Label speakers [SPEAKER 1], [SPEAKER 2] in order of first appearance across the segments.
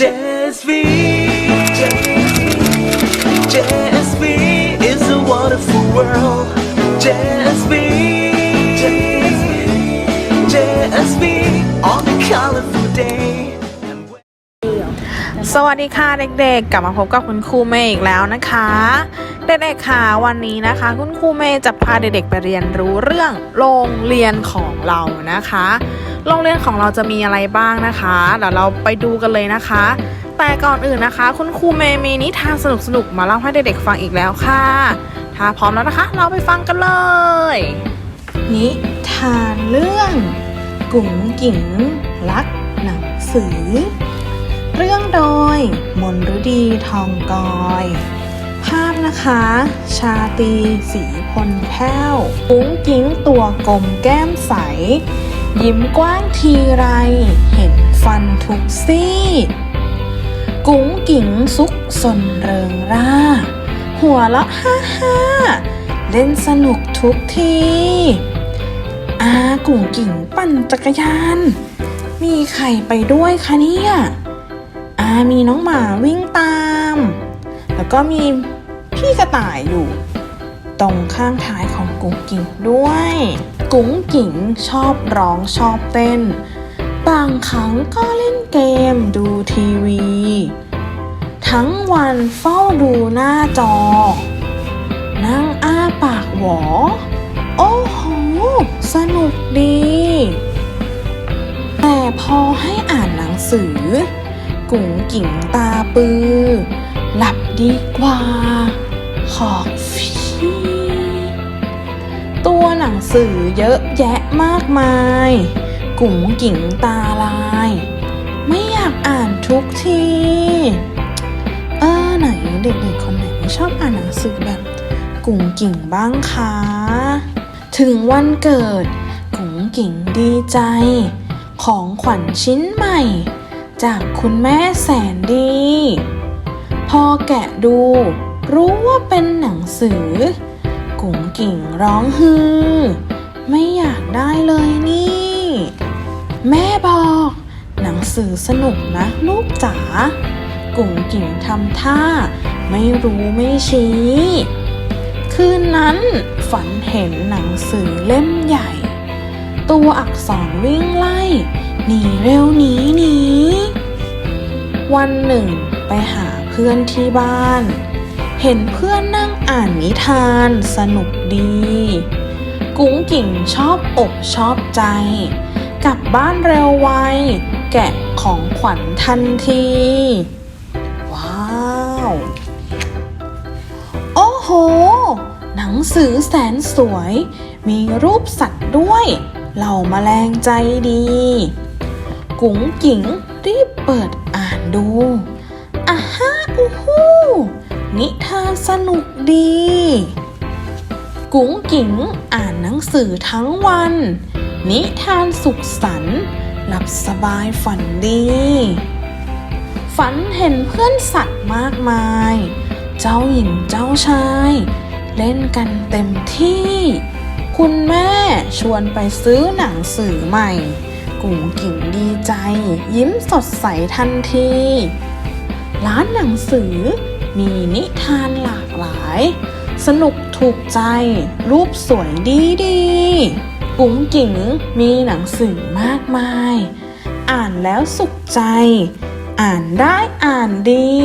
[SPEAKER 1] JSV JSV is a wonderful world JSV JSV on a colorful day
[SPEAKER 2] สวัสดีค่ะเด็กๆ กลับมาพบกับคุณครูเมย์อีกแล้วนะคะ เด็กๆค่ะวันนี้นะคะ คุณครูเมย์จะพาเด็กๆไปเรียนรู้เรื่องโรงเรียนของเรานะคะ โรงเรียนของเราจะมีอะไรบ้างนะคะเดี๋ยวเราไปดูกันเลยนะคะ แต่ก่อนอื่นนะคะ คุณครูเมย์มีนิทานสนุกๆมาเล่าให้เด็กๆฟังอีกแล้วค่ะ ถ้าพร้อมแล้วนะคะ เราไปฟังกันเลย นิทานเรื่อง กุ๋งกิ๋งรักหนังสือ เรื่องโดยมนฤดีทองกอย ภาพนะคะ ชาตีสีพลแพ้ว กุ้งกิ้งตัวกลมแก้มใส ยิ้มกว้างทีไร เห็นฟันทุกซี่ กุ้งกิ่งซุกสนเริงร่า หัวละฮ่าฮ่าเล่นสนุกทุกที อากุ่งกิ่งปั่นจักรยาน มีใครไปด้วยคะเนี่ยอามีน้องหมาวิ่งตาม แล้วก็มีพี่กระต่ายอยู่ ตรงข้างท้ายของกุ้งกิ่งด้วย กุ้งกิ่งชอบร้องชอบเต้น บางครั้งก็เล่นเกมดูทีวี ทั้งวันเฝ้าดูหน้าจอ นั่งอ้าปากหวอ โอ้โห สนุกดี แต่พอให้อ่านหนังสือ กุ๋งกิ่งตาปือ หลับดีกว่าขอฟี นังสือเยอะแยะมากมาย กุ๋งกิ่งตาลาย ไม่อยากอ่านทุกที เออไหนเด็กๆคนไหนไม่ชอบอ่านหนังสือแบบกุ๋งกิ่งบ้างคะ ถึงวันเกิด กุ๋งกิ่งดีใจ ของขวัญชิ้นใหม่ จากคุณแม่แสนดี พอแกะดูรู้ว่าเป็นหนังสือ กุ๋งกิ่งร้องฮือ ไม่อยากได้เลยนี่ แม่บอก หนังสือสนุกนะลูกจ๋ากุ๋งกิ่งทำท่า ไม่รู้ไม่ชี้ คืนนั้นฝันเห็นหนังสือเล่มใหญ่ ตัวอักษรวิ่งไล่ หนีเร็วหนีหนีวันหนึ่งไปหาเพื่อนที่บ้าน เห็นเพื่อนนั่งอ่านนิทานสนุกดี กุ้งกิ่งชอบอกชอบใจ กลับบ้านเร็วไว แกะของขวัญทันที ว้าว โอ้โห หนังสือแสนสวย มีรูปสัตว์ด้วย เหล่าแมลงใจดี กุ๋งกิ๋งรีบเปิดอ่านดูอะฮะอู้หู้ นิทานสนุกดี กุ๋งกิ๋งอ่านหนังสือทั้งวัน นิทานสุขสันต์หลับสบายฝันดี ฝันเห็นเพื่อนสัตว์มากมาย เจ้าหญิงเจ้าชาย เล่นกันเต็มที่ คุณแม่ชวนไปซื้อหนังสือใหม่ กุ๋งกิ่งดีใจ ยิ้มสดใสทันที ร้านหนังสือ มีนิทานหลากหลาย สนุกถูกใจ รูปสวยดีดีกุ๋งกิ่งมีหนังสือมากมาย อ่านแล้วสุขใจ อ่านได้อ่านดี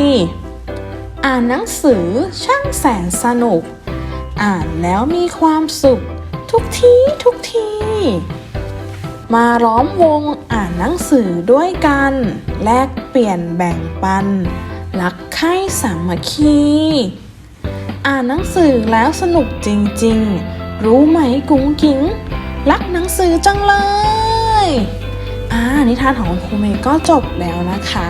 [SPEAKER 2] อ่านหนังสือช่างแสนสนุก อ่านแล้วมีความสุข ทุกทีทุกทีมาล้อมวงอ่านหนังสือด้วยกัน แลกเปลี่ยนแบ่งปัน รักใคร่สามัคคี อ่านหนังสือแล้วสนุกจริงๆ รู้ไหมกุ้งกิ้ง รักหนังสือจังเลยอ่านิทานของคุณครูเมย์ก็จบแล้วนะคะ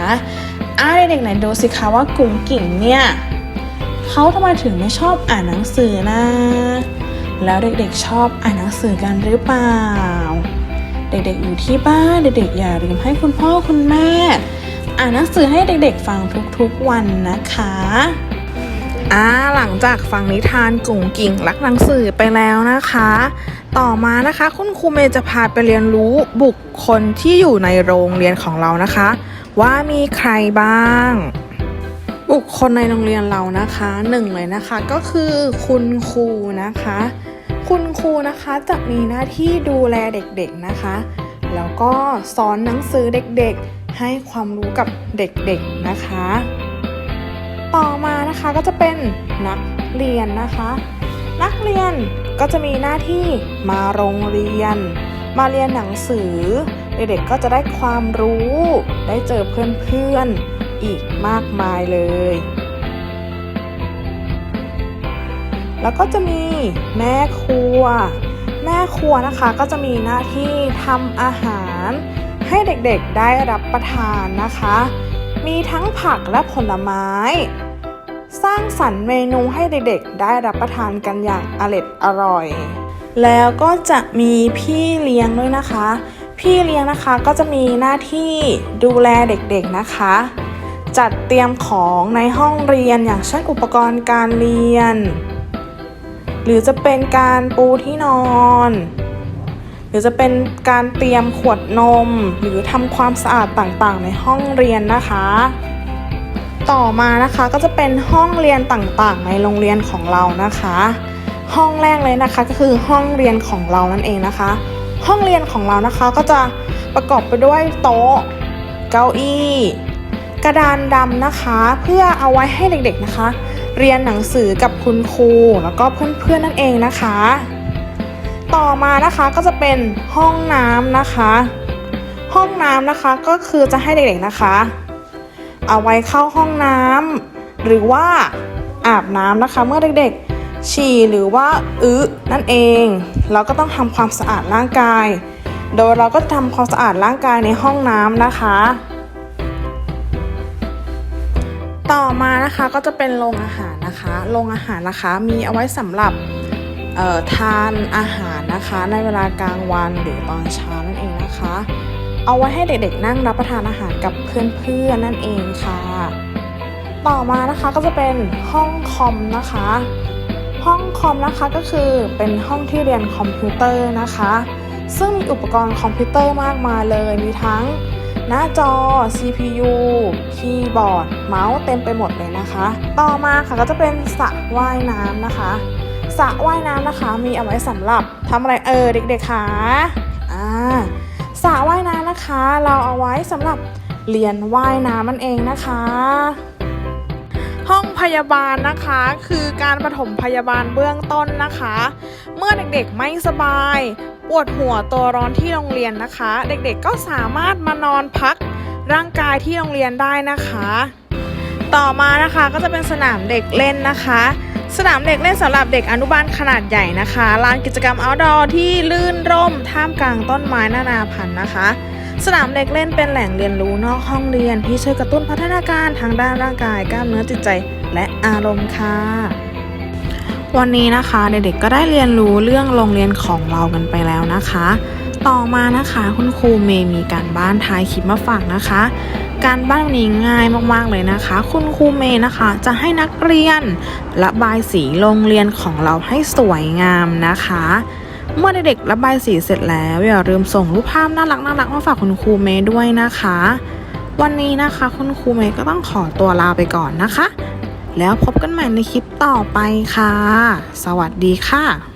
[SPEAKER 2] อ่าเด็กๆไหนดูสิคะว่ากุ้งกิ่งเนี่ยเขาทำไมถึงไม่ชอบอ่านหนังสือนะ แล้วเด็กๆชอบอ่านหนังสือกันหรือเปล่า เด็กๆอยู่ที่บ้านเด็กๆอย่าลืมให้คุณพ่อคุณแม่ อ่านหนังสือให้เด็กๆฟังทุกๆวันนะคะอ่าหลังจากฟังนิทานกุ่งกิ่งรักหนังสือไปแล้วนะคะ ต่อมานะคะคุณครูเมย์จะพาไปเรียนรู้บุคคลที่อยู่ในโรงเรียนของเรานะคะ ว่ามีใครบ้าง บุคคลในโรงเรียนเรานะคะหนึ่งเลยนะคะก็คือคุณครูนะคะ คุณครูนะคะจะมีหน้าที่ดูแลเด็กๆนะคะ แล้วก็สอนหนังสือเด็กๆ ให้ความรู้กับเด็กๆนะคะ ต่อมานะคะก็จะเป็นนักเรียนนะคะ นักเรียนก็จะมีหน้าที่มาโรงเรียน มาเรียนหนังสือ เด็กๆก็จะได้ความรู้ ได้เจอเพื่อนๆอีกมากมายเลย แล้วก็จะมีแม่ครัว แม่ครัวนะคะก็จะมีหน้าที่ทำอาหาร ให้เด็กๆได้รับประทานนะคะ มีทั้งผักและผลไม้ สร้างสรรค์เมนูให้เด็กๆ ได้รับประทานกันอย่างอร็ดอร่อย แล้วก็จะมีพี่เลี้ยงด้วยนะคะ พี่เลี้ยงนะคะก็จะมีหน้าที่ดูแลเด็กๆนะคะ จัดเตรียมของในห้องเรียนอย่างเช่นอุปกรณ์การเรียน หรือจะเป็นการปูที่นอน หรือจะเป็นการเตรียมขวดนม หรือทำความสะอาดต่างๆ ในห้องเรียนนะคะ ต่อมานะคะก็จะเป็นห้องเรียนต่างๆ ในโรงเรียนของเรานะคะ ห้องแรกเลยนะคะก็คือห้องเรียนของเรานั่นเองนะคะ ห้องเรียนของเรานะคะก็จะประกอบไปด้วยโต๊ะ เก้าอี้ กระดานดำนะคะ เพื่อเอาไว้ให้เด็กๆนะคะ เรียนหนังสือกับคุณครูแล้วก็เพื่อนๆนั่นเองนะคะ ต่อมานะคะก็จะเป็นห้องน้ำนะคะ ห้องน้ำนะคะก็คือจะให้เด็กๆนะคะ เอาไว้เข้าห้องน้ำหรือว่าอาบน้ำนะคะเมื่อเด็กๆ ฉี่หรือว่าอึนั่นเอง เราก็ต้องทำความสะอาดร่างกาย โดยเราก็ทำความสะอาดร่างกายในห้องน้ำนะคะ ต่อมานะคะก็จะเป็นโรงอาหารนะคะโรงอาหารนะคะมีเอาไว้สำหรับ ทานอาหารนะคะ ในเวลากลางวันหรือตอนเช้านั่นเองนะคะ เอาไว้ให้เด็กๆนั่งรับประทานอาหารกับเพื่อนๆนั่นเองค่ะ ต่อมานะคะก็จะเป็นห้องคอมนะคะ ห้องคอมนะคะก็คือเป็นห้องที่เรียนคอมพิวเตอร์นะคะ ซึ่งมีอุปกรณ์คอมพิวเตอร์มากมายเลย มีทั้งหน้าจอ CPU คีย์บอร์ด เมาส์เต็มไปหมดเลยนะคะ ต่อมาค่ะก็จะเป็นสระว่ายน้ำนะคะ สระว่ายน้ำนะคะ มีเอาไว้สำหรับทำอะไรเออเด็กๆคะอ่าสระว่ายน้ำนะคะ เราเอาไว้สำหรับเรียนว่ายน้ำมันเองนะคะ ห้องพยาบาลนะคะ คือการปฐมพยาบาลเบื้องต้นนะคะ เมื่อเด็กๆไม่สบาย ปวดหัวตัวร้อนที่โรงเรียนนะคะ เด็กๆก็สามารถมานอนพักร่างกายที่โรงเรียนได้นะคะ ต่อมานะคะก็จะเป็นสนามเด็กเล่นนะคะ สนามเด็กเล่นสำหรับเด็กอนุบาลขนาดใหญ่นะคะลานกิจกรรม outdoor ที่ลื่นร่มท่ามกลางต้นไม้นานาพันธุ์นะคะ สนามเด็กเล่นเป็นแหล่งเรียนรู้นอกห้องเรียนที่ช่วยกระตุ้นพัฒนาการทางด้านร่างกายกล้ามเนื้อจิตใจและอารมณ์ค่ะวันนี้นะคะเด็กๆก็ได้เรียนรู้เรื่องโรงเรียนของเรากันไปแล้วนะคะ ต่อมานะคะคุณครูเมย์มีการบ้านท้ายคลิปมาฝากนะคะ การบ้านวันนี้ง่ายมากๆเลยนะคะ คุณครูเมย์นะคะ จะให้นักเรียนระบายสีโรงเรียนของเราให้สวยงามนะคะ เมื่อเด็กๆระบายสีเสร็จแล้วอย่าลืมส่งรูปภาพน่ารักน่ารักๆมาฝากคุณครูเมย์ด้วยนะคะ วันนี้นะคะคุณครูเมย์ก็ต้องขอตัวลาไปก่อนนะคะ แล้วพบกันใหม่ในคลิปต่อไปค่ะ สวัสดีค่ะ